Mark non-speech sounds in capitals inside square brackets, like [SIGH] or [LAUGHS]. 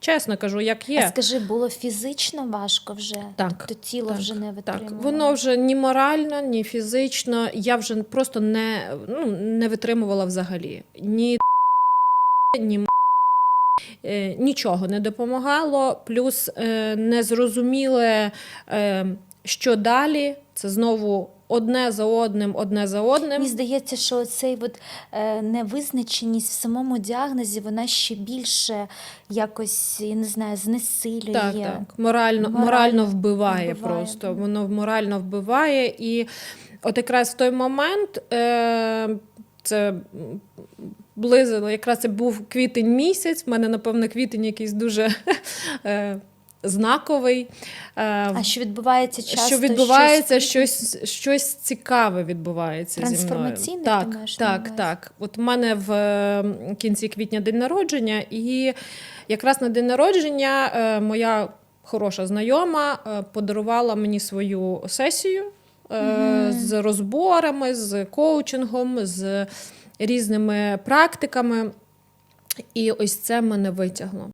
Чесно кажу, як А є. скажи, було фізично важко вже? Так, Тобто тіло так, вже не Так, воно вже ні морально, ні фізично. Я вже просто не, ну, не витримувала взагалі. Ні [LAUGHS] ні [LAUGHS] е, нічого не допомагало. Плюс е, незрозуміле, е, що далі. Це знову одне за одним, одне за одним. Мені здається, що цей от, е, невизначеність в самому діагнозі, вона ще більше якось, я не знаю, знесилює. Так, так. Морально, Морально морально вбиває, вбиває, просто. Воно морально вбиває. І от якраз в той момент е, це близило, якраз це був квітень місяць. В мене, напевно, квітень якийсь дуже [LAUGHS] е, знаковий. Е, А що відбувається часто? що відбувається щось щось, щось цікаве відбувається зі мною. Так, так, так. От у мене в кінці квітня день народження, і якраз на день народження е, моя хороша знайома е, подарувала мені свою сесію з розборами, з коучингом, з різними практиками. І ось це мене витягло.